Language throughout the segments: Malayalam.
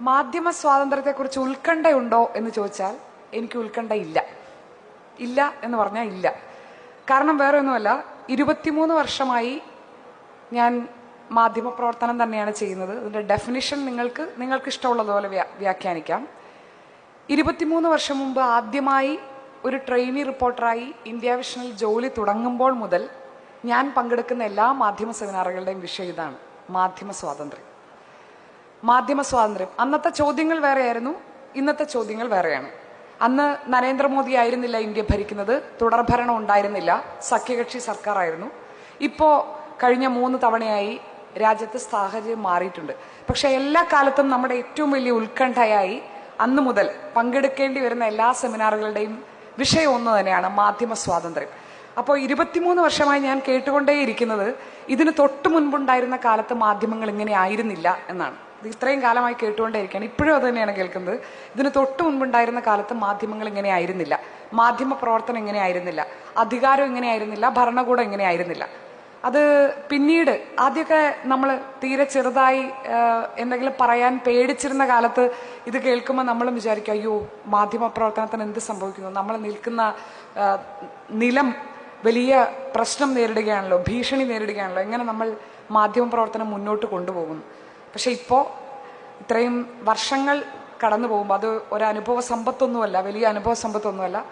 മാധ്യമ സ്വാതന്ത്ര്യത്തെക്കുറിച്ച് ഉത്കണ്ഠയുണ്ടോ എന്ന് ചോദിച്ചാൽ എനിക്ക് ഉത്കണ്ഠ ഇല്ല. ഇല്ല എന്ന് പറഞ്ഞാൽ ഇല്ല. കാരണം വേറെ ഒന്നുമല്ല ഇരുപത്തിമൂന്ന് വർഷമായി ഞാൻ മാധ്യമ പ്രവർത്തനം തന്നെയാണ് ചെയ്യുന്നത്. അതിന്റെ ഡെഫിനിഷൻ നിങ്ങൾക്ക് നിങ്ങൾക്ക് ഇഷ്ടമുള്ളതുപോലെ വ്യാ- വ്യാഖ്യാനിക്കാം. ഇരുപത്തിമൂന്ന് വർഷം മുമ്പ് ആദ്യമായി ഒരു ട്രെയിനി റിപ്പോർട്ടറായി ഇന്ത്യ വിഷനിൽ ജോലി തുടങ്ങുമ്പോൾ മുതൽ ഞാൻ പങ്കെടുക്കുന്ന എല്ലാ മാധ്യമ സെമിനാറുകളുടെയും വിഷയം ഇതാണ് മാധ്യമ സ്വാതന്ത്ര്യം. മാധ്യമ സ്വാതന്ത്ര്യം. അന്നത്തെ ചോദ്യങ്ങൾ വേറെയായിരുന്നു ഇന്നത്തെ ചോദ്യങ്ങൾ വേറെയാണ്. അന്ന് നരേന്ദ്രമോദി ആയിരുന്നില്ല ഇന്ത്യ ഭരിക്കുന്നത് തുടർഭരണം ഉണ്ടായിരുന്നില്ല സഖ്യകക്ഷി സർക്കാരായിരുന്നു. ഇപ്പോ കഴിഞ്ഞ മൂന്ന് തവണയായി രാജ്യത്ത് സാഹചര്യം മാറിയിട്ടുണ്ട്. പക്ഷേ എല്ലാ കാലത്തും നമ്മുടെ ഏറ്റവും വലിയ ഉത്കണ്ഠയായി അന്നു മുതൽ പങ്കെടുക്കേണ്ടി വരുന്ന എല്ലാ സെമിനാറുകളുടെയും വിഷയം ഒന്ന് തന്നെയാണ് മാധ്യമ സ്വാതന്ത്ര്യം. അപ്പോൾ ഇരുപത്തിമൂന്ന് വർഷമായി ഞാൻ കേട്ടുകൊണ്ടേയിരിക്കുന്നത് ഇതിന് തൊട്ട് മുൻപുണ്ടായിരുന്ന കാലത്ത് മാധ്യമങ്ങൾ ഇങ്ങനെ ആയിരുന്നില്ല എന്നാണ്. ഇത്രയും കാലമായി കേട്ടുകൊണ്ടേയിരിക്കുകയാണ്. ഇപ്പോഴും അത് തന്നെയാണ് കേൾക്കുന്നത്. ഇതിന് തൊട്ട് മുൻപുണ്ടായിരുന്ന കാലത്ത് മാധ്യമങ്ങൾ ഇങ്ങനെ ആയിരുന്നില്ല. മാധ്യമ പ്രവർത്തനം ഇങ്ങനെ ആയിരുന്നില്ല. അധികാരം ഇങ്ങനെ ആയിരുന്നില്ല. ഭരണകൂടം ഇങ്ങനെ ആയിരുന്നില്ല. അത് പിന്നീട് ആദ്യമൊക്കെ നമ്മൾ തീരെ ചെറുതായി എന്തെങ്കിലും പറയാൻ പേടിച്ചിരുന്ന കാലത്ത് ഇത് കേൾക്കുമ്പോൾ നമ്മളും വിചാരിക്കും അയ്യോ മാധ്യമ പ്രവർത്തനത്തിന് എന്ത് സംഭവിക്കുന്നു? നമ്മൾ നിൽക്കുന്ന നിലം വലിയ പ്രശ്നം നേരിടുകയാണല്ലോ ഭീഷണി നേരിടുകയാണല്ലോ. എങ്ങനെ നമ്മൾ മാധ്യമ പ്രവർത്തനം മുന്നോട്ട് കൊണ്ടുപോകുന്നു? പക്ഷെ ഇപ്പോൾ ഇത്രയും വർഷങ്ങൾ കടന്നു പോകുമ്പോൾ അത് ഒരു അനുഭവ സമ്പത്തൊന്നുമല്ല വലിയ അനുഭവ സമ്പത്തൊന്നുമല്ല.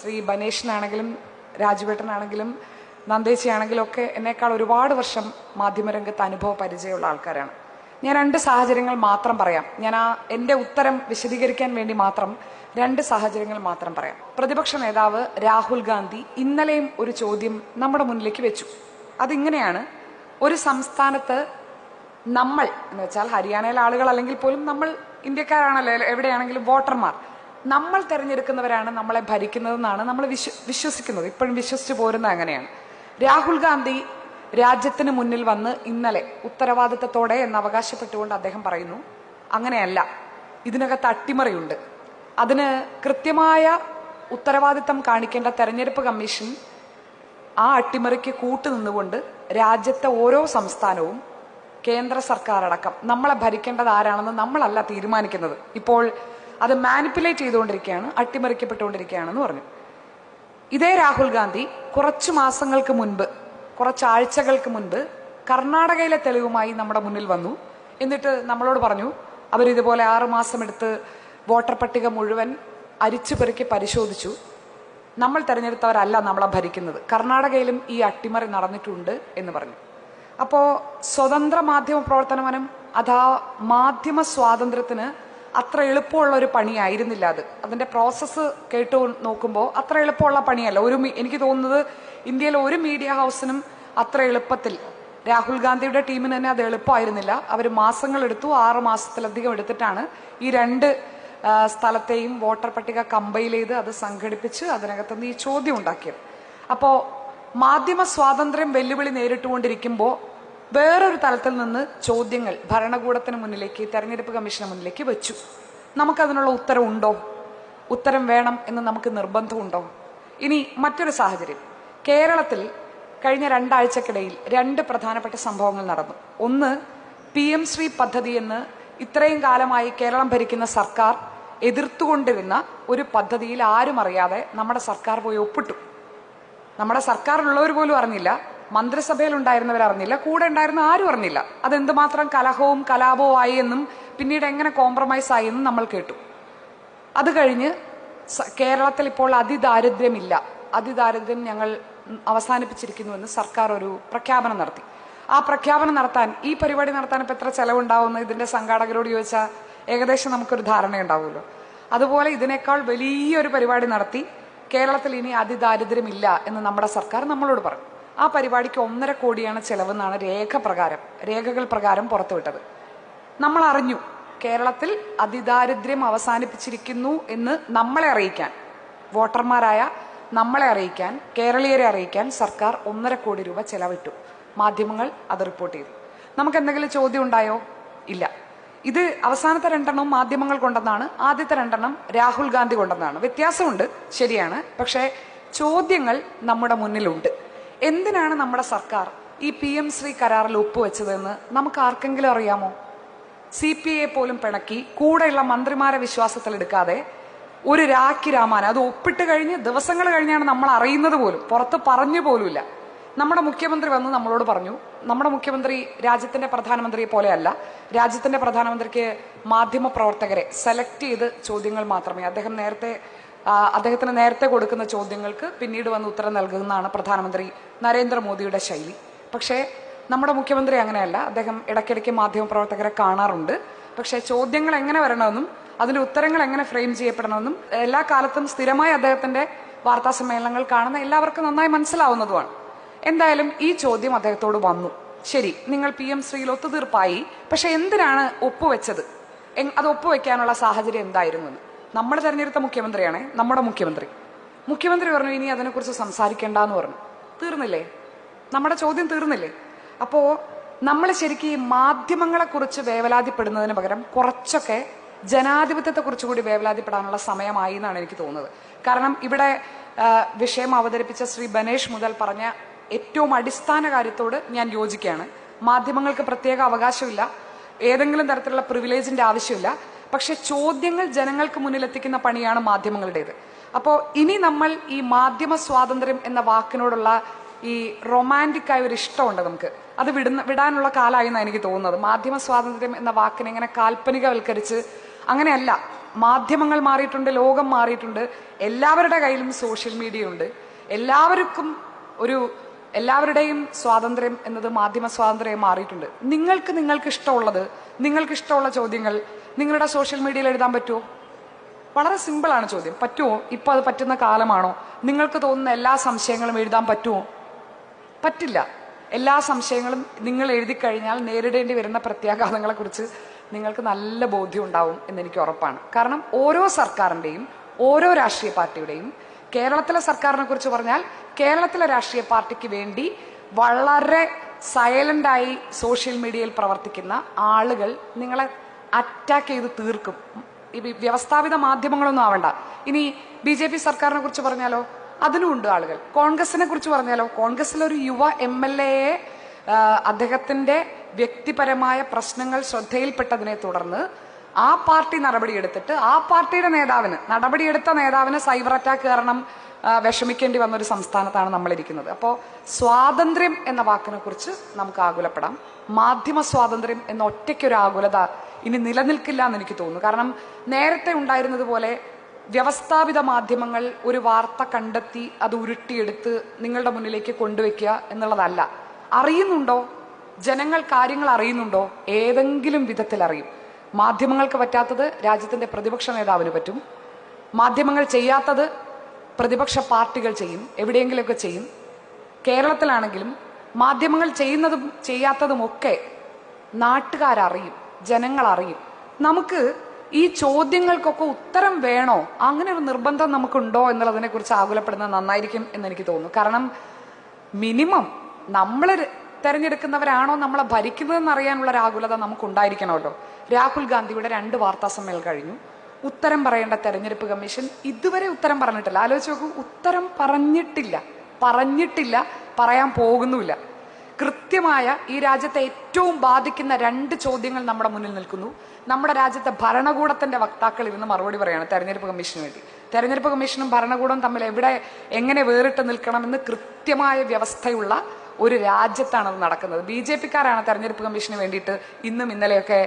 ശ്രീ ബനേഷിനാണെങ്കിലും രാജുവേട്ടനാണെങ്കിലും നന്ദേശിയാണെങ്കിലും ഒക്കെ എന്നേക്കാൾ ഒരുപാട് വർഷം മാധ്യമരംഗത്ത് അനുഭവ പരിചയമുള്ള ആൾക്കാരാണ്. ഞാൻ രണ്ട് സാഹചര്യങ്ങൾ മാത്രം പറയാം. ഞാൻ ആ എന്റെ ഉത്തരം വിശദീകരിക്കാൻ വേണ്ടി മാത്രം രണ്ട് സാഹചര്യങ്ങൾ മാത്രം പറയാം. പ്രതിപക്ഷ നേതാവ് രാഹുൽ ഗാന്ധി ഇന്നലെയും ഒരു ചോദ്യം നമ്മുടെ മുന്നിലേക്ക് വെച്ചു. അതിങ്ങനെയാണ് ഒരു സംസ്ഥാനത്ത് നമ്മൾ എന്ന് വെച്ചാൽ ഹരിയാനയിലെ ആളുകൾ അല്ലെങ്കിൽ പോലും നമ്മൾ ഇന്ത്യക്കാരാണല്ലോ എവിടെയാണെങ്കിലും വോട്ടർമാർ. നമ്മൾ തിരഞ്ഞെടുക്കുന്നവരാണ് നമ്മളെ ഭരിക്കുന്നതെന്നാണ് നമ്മൾ വിശ്വ വിശ്വസിക്കുന്നത്. ഇപ്പോഴും വിശ്വസിച്ചു പോരുന്നത് അങ്ങനെയാണ്. രാഹുൽ ഗാന്ധി രാജ്യത്തിന് മുന്നിൽ വന്ന് ഇന്നലെ ഉത്തരവാദിത്തത്തോടെ എന്ന് അവകാശപ്പെട്ടുകൊണ്ട് അദ്ദേഹം പറയുന്നു അങ്ങനെയല്ല ഇതിനകത്ത് അട്ടിമറിയുണ്ട്. അതിന് കൃത്യമായ ഉത്തരവാദിത്തം കാണിക്കേണ്ട തെരഞ്ഞെടുപ്പ് കമ്മീഷൻ ആ അട്ടിമറിക്ക് കൂട്ടുനിന്നുകൊണ്ട് രാജ്യത്തെ ഓരോ സംസ്ഥാനവും കേന്ദ്ര സർക്കാർ അടക്കം നമ്മളെ ഭരിക്കേണ്ടത് ആരാണെന്ന് നമ്മളല്ല തീരുമാനിക്കുന്നത്. ഇപ്പോൾ അത് മാനിപ്പുലേറ്റ് ചെയ്തുകൊണ്ടിരിക്കുകയാണ് അട്ടിമറിക്കപ്പെട്ടുകൊണ്ടിരിക്കുകയാണെന്ന് പറഞ്ഞു. ഇതേ രാഹുൽ ഗാന്ധി കുറച്ച് മാസങ്ങൾക്ക് മുൻപ് കുറച്ചാഴ്ചകൾക്ക് മുൻപ് കർണാടകയിലെ തെളിവുമായി നമ്മുടെ മുന്നിൽ വന്നു. എന്നിട്ട് നമ്മളോട് പറഞ്ഞു അവരിതുപോലെ ആറുമാസം എടുത്ത് വോട്ടർ പട്ടിക മുഴുവൻ അരിച്ചു പെറുക്കി പരിശോധിച്ചു. നമ്മൾ തെരഞ്ഞെടുത്തവരല്ല നമ്മളെ ഭരിക്കുന്നത്. കർണാടകയിലും ഈ അട്ടിമറി നടന്നിട്ടുണ്ട് എന്ന് പറഞ്ഞു. അപ്പോൾ സ്വതന്ത്ര മാധ്യമ പ്രവർത്തനവനം അതാ മാധ്യമ സ്വാതന്ത്ര്യത്തിന് അത്ര എളുപ്പമുള്ള ഒരു പണിയായിരുന്നില്ല അത്. അതിന്റെ പ്രോസസ്സ് കേട്ടു നോക്കുമ്പോൾ അത്ര എളുപ്പമുള്ള പണിയല്ല. ഒരു എനിക്ക് തോന്നുന്നത് ഇന്ത്യയിലെ ഒരു മീഡിയ ഹൗസിനും അത്ര എളുപ്പത്തിൽ. രാഹുൽ ഗാന്ധിയുടെ ടീമിന് തന്നെ അത് എളുപ്പമായിരുന്നില്ല. അവർ മാസങ്ങൾ എടുത്തു ആറ് മാസത്തിലധികം എടുത്തിട്ടാണ് ഈ രണ്ട് സ്ഥലത്തെയും വോട്ടർ പട്ടിക കമ്പൈൽ ചെയ്ത് അത് സംഘടിപ്പിച്ച് അതിനകത്തുനിന്ന് ഈ ചോദ്യം ഉണ്ടാക്കിയത്. അപ്പോൾ മാധ്യമ സ്വാതന്ത്ര്യം വെല്ലുവിളി നേരിട്ടുകൊണ്ടിരിക്കുമ്പോൾ വേറൊരു തലത്തിൽ നിന്ന് ചോദ്യങ്ങൾ ഭരണകൂടത്തിന് മുന്നിലേക്ക് തെരഞ്ഞെടുപ്പ് കമ്മീഷന് മുന്നിലേക്ക് വെച്ചു. നമുക്കതിനുള്ള ഉത്തരവുണ്ടോ ഉത്തരം വേണം എന്ന് നമുക്ക് നിർബന്ധമുണ്ടോ? ഇനി മറ്റൊരു സാഹചര്യം. കേരളത്തിൽ കഴിഞ്ഞ രണ്ടാഴ്ചക്കിടയിൽ രണ്ട് പ്രധാനപ്പെട്ട സംഭവങ്ങൾ നടന്നു. ഒന്ന് പി എം ശ്രീ പദ്ധതി എന്ന് ഇത്രയും കാലമായി കേരളം ഭരിക്കുന്ന സർക്കാർ എതിർത്തുകൊണ്ടിരുന്ന ഒരു പദ്ധതിയിൽ ആരും അറിയാതെ നമ്മുടെ സർക്കാർ പോയി ഒപ്പിട്ടു. നമ്മുടെ സർക്കാരിലുള്ളവർ പോലും അറിഞ്ഞില്ല. മന്ത്രിസഭയിൽ ഉണ്ടായിരുന്നവർ അറിഞ്ഞില്ല കൂടെ ഉണ്ടായിരുന്ന ആരും അറിഞ്ഞില്ല. അതെന്തുമാത്രം കലഹവും കലാപവും ആയി എന്നും പിന്നീട് എങ്ങനെ കോംപ്രമൈസ് ആയി എന്നും നമ്മൾ കേട്ടു. അത് കഴിഞ്ഞ് കേരളത്തിൽ ഇപ്പോൾ അതിദാരിദ്ര്യമില്ല. അതിദാരിദ്ര്യം ഞങ്ങൾ അവസാനിപ്പിച്ചിരിക്കുന്നുവെന്ന് സർക്കാർ ഒരു പ്രഖ്യാപനം നടത്തി. ആ പ്രഖ്യാപനം നടത്താൻ ഈ പരിപാടി നടത്താൻ ഇപ്പം എത്ര ചെലവുണ്ടാവുമെന്ന് ഇതിന്റെ സംഘാടകരോട് ചോദിച്ചാൽ ഏകദേശം നമുക്കൊരു ധാരണയുണ്ടാവുമല്ലോ. അതുപോലെ ഇതിനേക്കാൾ വലിയൊരു പരിപാടി നടത്തി കേരളത്തിൽ ഇനി അതിദാരിദ്ര്യമില്ല എന്ന് നമ്മുടെ സർക്കാർ നമ്മളോട് പറഞ്ഞു. ആ പരിപാടിക്ക് ഒന്നര കോടിയാണ് ചെലവെന്നാണ് രേഖ പ്രകാരം രേഖകൾ പ്രകാരം പുറത്തുവിട്ടത്. നമ്മൾ അറിഞ്ഞു കേരളത്തിൽ അതിദാരിദ്ര്യം അവസാനിപ്പിച്ചിരിക്കുന്നു എന്ന് നമ്മളെ അറിയിക്കാൻ വോട്ടർമാരായ നമ്മളെ അറിയിക്കാൻ കേരളീയരെ അറിയിക്കാൻ സർക്കാർ ഒന്നര കോടി രൂപ ചെലവിട്ടു. മാധ്യമങ്ങൾ അത് റിപ്പോർട്ട് ചെയ്തു. നമുക്ക് എന്തെങ്കിലും ചോദ്യം ഉണ്ടായോ? ഇല്ല. ഇത് അവസാനത്തെ രണ്ടെണ്ണം മാധ്യമങ്ങൾ കൊണ്ടെന്നാണ് ആദ്യത്തെ രണ്ടെണ്ണം രാഹുൽ ഗാന്ധി കൊണ്ടെന്നാണ്. വ്യത്യാസമുണ്ട് ശരിയാണ്. പക്ഷേ ചോദ്യങ്ങൾ നമ്മുടെ മുന്നിലുണ്ട്. എന്തിനാണ് നമ്മുടെ സർക്കാർ ഈ പി എം ശ്രീ കരാറിൽ ഒപ്പുവെച്ചതെന്ന് നമുക്ക് ആർക്കെങ്കിലും അറിയാമോ? സി പി ഐ പോലും പിണക്കി കൂടെയുള്ള മന്ത്രിമാരെ വിശ്വാസത്തിൽ എടുക്കാതെ ഒരു രാഖി രാമാൻ അത് ഒപ്പിട്ട് കഴിഞ്ഞ് ദിവസങ്ങൾ കഴിഞ്ഞാണ് നമ്മൾ അറിയുന്നത് പോലും. പുറത്ത് പറഞ്ഞു പോലുമില്ല. നമ്മുടെ മുഖ്യമന്ത്രി വന്ന് നമ്മളോട് പറഞ്ഞു നമ്മുടെ മുഖ്യമന്ത്രി രാജ്യത്തിന്റെ പ്രധാനമന്ത്രിയെ പോലെയല്ല രാജ്യത്തിന്റെ പ്രധാനമന്ത്രിക്ക് മാധ്യമ പ്രവർത്തകരെ സെലക്ട് ചെയ്ത് ചോദ്യങ്ങൾ മാത്രമേ അദ്ദേഹം നേരത്തെ അദ്ദേഹത്തിന് നേരത്തെ കൊടുക്കുന്ന ചോദ്യങ്ങൾക്ക് പിന്നീട് വന്ന് ഉത്തരം നൽകുന്നതാണ് പ്രധാനമന്ത്രി നരേന്ദ്രമോദിയുടെ ശൈലി. പക്ഷേ നമ്മുടെ മുഖ്യമന്ത്രി അങ്ങനെയല്ല. അദ്ദേഹം ഇടയ്ക്കിടയ്ക്ക് മാധ്യമപ്രവർത്തകരെ കാണാറുണ്ട്. പക്ഷേ ചോദ്യങ്ങൾ എങ്ങനെ വരണമെന്നും അതിന്റെ ഉത്തരങ്ങൾ എങ്ങനെ ഫ്രെയിം ചെയ്യപ്പെടണമെന്നും എല്ലാ കാലത്തും സ്ഥിരമായി അദ്ദേഹത്തിന്റെ വാർത്താ സമ്മേളനങ്ങൾ കാണുന്ന എല്ലാവർക്കും നന്നായി മനസ്സിലാവുന്നതുമാണ്. എന്തായാലും ഈ ചോദ്യം അദ്ദേഹത്തോട് വന്നു. ശരി നിങ്ങൾ പി എം ശ്രീയിൽ ഒത്തുതീർപ്പായി. പക്ഷെ എന്തിനാണ് ഒപ്പുവെച്ചത്? അത് ഒപ്പുവെക്കാനുള്ള സാഹചര്യം എന്തായിരുന്നു നമ്മൾ തെരഞ്ഞെടുത്ത മുഖ്യമന്ത്രിയാണേ നമ്മുടെ മുഖ്യമന്ത്രി. മുഖ്യമന്ത്രി പറഞ്ഞു ഇനി അതിനെക്കുറിച്ച് സംസാരിക്കേണ്ട എന്ന് പറഞ്ഞു. തീർന്നില്ലേ? നമ്മുടെ ചോദ്യം തീർന്നില്ലേ? അപ്പോൾ നമ്മൾ ശരിക്കും ഈ മാധ്യമങ്ങളെക്കുറിച്ച് വേവലാതിപ്പെടുന്നതിന് പകരം കുറച്ചൊക്കെ ജനാധിപത്യത്തെക്കുറിച്ച് കൂടി വേവലാതിപ്പെടാനുള്ള സമയമായി എന്നാണ് എനിക്ക് തോന്നുന്നത്. കാരണം ഇവിടെ വിഷയം അവതരിപ്പിച്ച ശ്രീ ബനേഷ് മുതൽ പറഞ്ഞ ഏറ്റവും അടിസ്ഥാന കാര്യത്തോട് ഞാൻ യോജിക്കുകയാണ്. മാധ്യമങ്ങൾക്ക് പ്രത്യേക അവകാശമില്ല. ഏതെങ്കിലും തരത്തിലുള്ള പ്രിവിലേജിന്റെ ആവശ്യമില്ല. പക്ഷെ ചോദ്യങ്ങൾ ജനങ്ങൾക്ക് മുന്നിലെത്തിക്കുന്ന പണിയാണ് മാധ്യമങ്ങളുടേത്. അപ്പോൾ ഇനി നമ്മൾ ഈ മാധ്യമ സ്വാതന്ത്ര്യം എന്ന വാക്കിനോടുള്ള ഈ റൊമാന്റിക് ആയ ഒരു ഇഷ്ടമുണ്ട് നമുക്ക്. അത് വിടുന്ന വിടാനുള്ള കാലമായി എന്നാണ് എനിക്ക് തോന്നുന്നത്. മാധ്യമ സ്വാതന്ത്ര്യം എന്ന വാക്കിനെ ഇങ്ങനെ കാൽപ്പനികവൽക്കരിച്ച് അങ്ങനെയല്ല. മാധ്യമങ്ങൾ മാറിയിട്ടുണ്ട് ലോകം മാറിയിട്ടുണ്ട്. എല്ലാവരുടെ കയ്യിലും സോഷ്യൽ മീഡിയ ഉണ്ട് എല്ലാവർക്കും ഒരു എല്ലാവരുടെയും സ്വാതന്ത്ര്യം എന്നത് മാധ്യമ സ്വാതന്ത്ര്യം മാറിയിട്ടുണ്ട്. നിങ്ങൾക്ക് നിങ്ങൾക്ക് ഇഷ്ടമുള്ളത് നിങ്ങൾക്ക് ഇഷ്ടമുള്ള ചോദ്യങ്ങൾ നിങ്ങളുടെ സോഷ്യൽ മീഡിയയിൽ എഴുതാൻ പറ്റുമോ? വളരെ സിമ്പിളാണ് ചോദ്യം. പറ്റുമോ? ഇപ്പോൾ അത് പറ്റുന്ന കാലമാണോ? നിങ്ങൾക്ക് തോന്നുന്ന എല്ലാ സംശയങ്ങളും എഴുതാൻ പറ്റുമോ? പറ്റില്ല. എല്ലാ സംശയങ്ങളും നിങ്ങൾ എഴുതി കഴിഞ്ഞാൽ നേരിടേണ്ടി വരുന്ന പ്രത്യാഘാതങ്ങളെക്കുറിച്ച് നിങ്ങൾക്ക് നല്ല ബോധ്യം ഉണ്ടാവും എന്നെനിക്ക് ഉറപ്പാണ്. കാരണം ഓരോ സർക്കാരിന്റെയും ഓരോ രാഷ്ട്രീയ പാർട്ടിയുടെയും കേരളത്തിലെ സർക്കാരിനെ കുറിച്ച് പറഞ്ഞാൽ കേരളത്തിലെ രാഷ്ട്രീയ പാർട്ടിക്ക് വേണ്ടി വളരെ സൈലന്റായി സോഷ്യൽ മീഡിയയിൽ പ്രവർത്തിക്കുന്ന ആളുകൾ നിങ്ങളെ അറ്റാക്ക് ചെയ്ത് തീർക്കും. ഈ വ്യവസ്ഥാപിത മാധ്യമങ്ങളൊന്നും ആവണ്ട. ഇനി ബി ജെ പി സർക്കാരിനെ കുറിച്ച് പറഞ്ഞാലോ? അതിനും ഉണ്ട് ആളുകൾ. കോൺഗ്രസിനെ കുറിച്ച് പറഞ്ഞാലോ? കോൺഗ്രസിലൊരു യുവ എം എൽ എയെ അദ്ദേഹത്തിന്റെ വ്യക്തിപരമായ പ്രശ്നങ്ങൾ ശ്രദ്ധയിൽപ്പെട്ടതിനെ തുടർന്ന് ആ പാർട്ടി നടപടിയെടുത്തിട്ട് ആ പാർട്ടിയുടെ നേതാവിന് നടപടിയെടുത്ത നേതാവിന് സൈബർ അറ്റാക്ക് കാരണം വിഷമിക്കേണ്ടി വന്ന ഒരു സംസ്ഥാനത്താണ് നമ്മളിരിക്കുന്നത്. അപ്പോൾ സ്വാതന്ത്ര്യം എന്ന വാക്കിനെ കുറിച്ച് നമുക്ക് ആകുലപ്പെടാം. മാധ്യമ സ്വാതന്ത്ര്യം എന്ന ഒറ്റയ്ക്കൊരു ആകുലത ഇനി നിലനിൽക്കില്ല എന്ന് എനിക്ക് തോന്നുന്നു. കാരണം നേരത്തെ ഉണ്ടായിരുന്നത് പോലെ വ്യവസ്ഥാപിത മാധ്യമങ്ങൾ ഒരു വാർത്ത കണ്ടെത്തി അത് ഉരുട്ടിയെടുത്ത് നിങ്ങളുടെ മുന്നിലേക്ക് കൊണ്ടുവയ്ക്കുക എന്നുള്ളതല്ല. അറിയുന്നുണ്ടോ? ജനങ്ങൾ കാര്യങ്ങൾ അറിയുന്നുണ്ടോ? ഏതെങ്കിലും വിധത്തിൽ അറിയും. മാധ്യമങ്ങൾക്ക് പറ്റാത്തത് രാജ്യത്തിന്റെ പ്രതിപക്ഷ നേതാവിന് പറ്റും. മാധ്യമങ്ങൾ ചെയ്യാത്തത് പ്രതിപക്ഷ പാർട്ടികൾ ചെയ്യും എവിടെയെങ്കിലുമൊക്കെ ചെയ്യും. കേരളത്തിലാണെങ്കിലും മാധ്യമങ്ങൾ ചെയ്യുന്നതും ചെയ്യാത്തതുമൊക്കെ നാട്ടുകാരറിയും ജനങ്ങളറിയും. നമുക്ക് ഈ ചോദ്യങ്ങൾക്കൊക്കെ ഉത്തരം വേണോ? അങ്ങനെ ഒരു നിർബന്ധം നമുക്കുണ്ടോ എന്നുള്ളതിനെ കുറിച്ച് ആകുലപ്പെടുന്നത് നന്നായിരിക്കും എന്ന് എനിക്ക് തോന്നുന്നു. കാരണം മിനിമം നമ്മൾ തെരഞ്ഞെടുക്കുന്നവരാണോ നമ്മളെ ഭരിക്കുന്നതെന്ന് അറിയാനുള്ള ഒരു ആകുലത നമുക്കുണ്ടായിരിക്കണമല്ലോ. രാഹുൽ ഗാന്ധിയുടെ രണ്ട് വാർത്താ സമ്മേളനം കഴിഞ്ഞു. ഉത്തരം പറയേണ്ട തെരഞ്ഞെടുപ്പ് കമ്മീഷൻ ഇതുവരെ ഉത്തരം പറഞ്ഞിട്ടില്ല. ആലോചിച്ച് നോക്കൂ ഉത്തരം പറഞ്ഞിട്ടില്ല. പറഞ്ഞിട്ടില്ല പറയാൻ പോകുന്നുമില്ല. കൃത്യമായ ഈ രാജ്യത്തെ ഏറ്റവും ബാധിക്കുന്ന രണ്ട് ചോദ്യങ്ങൾ നമ്മുടെ മുന്നിൽ നിൽക്കുന്നു. നമ്മുടെ രാജ്യത്തെ ഭരണകൂടത്തിന്റെ വക്താക്കൾ ഇരുന്ന് മറുപടി പറയാണ് തെരഞ്ഞെടുപ്പ് കമ്മീഷന് വേണ്ടി. തെരഞ്ഞെടുപ്പ് കമ്മീഷനും ഭരണകൂടവും തമ്മിൽ എവിടെ എങ്ങനെ വേറിട്ട് നിൽക്കണമെന്ന് കൃത്യമായ വ്യവസ്ഥയുള്ള ഒരു രാജ്യത്താണ് അത് നടക്കുന്നത്. ബി ജെ പിക്കാരാണ് തെരഞ്ഞെടുപ്പ് കമ്മീഷന് വേണ്ടിയിട്ട് ഇന്നും ഇന്നലെയൊക്കെ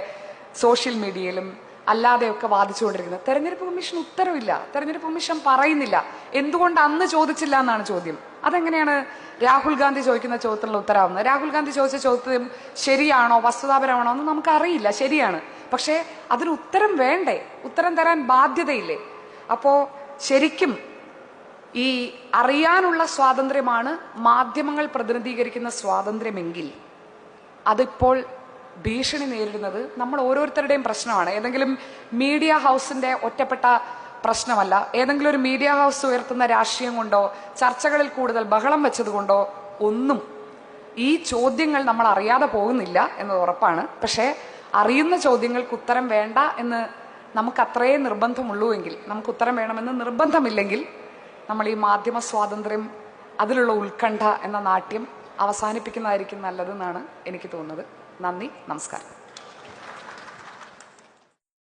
സോഷ്യൽ മീഡിയയിലും അല്ലാതെയൊക്കെ വാദിച്ചുകൊണ്ടിരിക്കുന്നത്. തെരഞ്ഞെടുപ്പ് കമ്മീഷൻ ഉത്തരവില്ല. തെരഞ്ഞെടുപ്പ് കമ്മീഷൻ പറയുന്നില്ല. എന്തുകൊണ്ട് അന്ന് ചോദിച്ചില്ല എന്നാണ് ചോദ്യം. അതെങ്ങനെയാണ് രാഹുൽ ഗാന്ധി ചോദിക്കുന്ന ചോദ്യത്തിനുള്ള ഉത്തരവാകുന്നത് രാഹുൽ ഗാന്ധി ചോദിച്ച ചോദ്യം ശരിയാണോ വസ്തുതാപരമാണോ എന്ന് നമുക്കറിയില്ല ശരിയാണ്. പക്ഷേ അതിന് ഉത്തരം വേണ്ടേ? ഉത്തരം തരാൻ ബാധ്യതയില്ലേ? അപ്പോൾ ശരിക്കും ഈ അറിയാനുള്ള സ്വാതന്ത്ര്യമാണ് മാധ്യമങ്ങൾ പ്രതിനിധീകരിക്കുന്ന സ്വാതന്ത്ര്യമെങ്കിൽ. അതിപ്പോൾ ഭീഷണി നേരിടുന്നത് നമ്മൾ ഓരോരുത്തരുടെയും പ്രശ്നമാണ്. ഏതെങ്കിലും മീഡിയ ഹൗസിന്റെ ഒറ്റപ്പെട്ട പ്രശ്നമല്ല. ഏതെങ്കിലും ഒരു മീഡിയ ഹൗസ് ഉയർത്തുന്ന രാഷ്ട്രീയം കൊണ്ടോ ചർച്ചകളിൽ കൂടുതൽ ബഹളം വെച്ചതുകൊണ്ടോ ഒന്നും ഈ ചോദ്യങ്ങൾ നമ്മൾ അറിയാതെ പോകുന്നില്ല എന്നത് ഉറപ്പാണ്. പക്ഷേ അറിയുന്ന ചോദ്യങ്ങൾക്ക് ഉത്തരം വേണ്ട എന്ന് നമുക്ക് അത്രയേ നിർബന്ധമുള്ളൂ എങ്കിൽ നമുക്ക് ഉത്തരം വേണമെന്ന് നിർബന്ധമില്ലെങ്കിൽ നമ്മൾ ഈ മാധ്യമ സ്വാതന്ത്ര്യം അതിലുള്ള ഉത്കണ്ഠ എന്ന നാട്യം അവസാനിപ്പിക്കുന്നതായിരിക്കും നല്ലതെന്നാണ് എനിക്ക് തോന്നുന്നത്. നന്ദി നമസ്കാരം.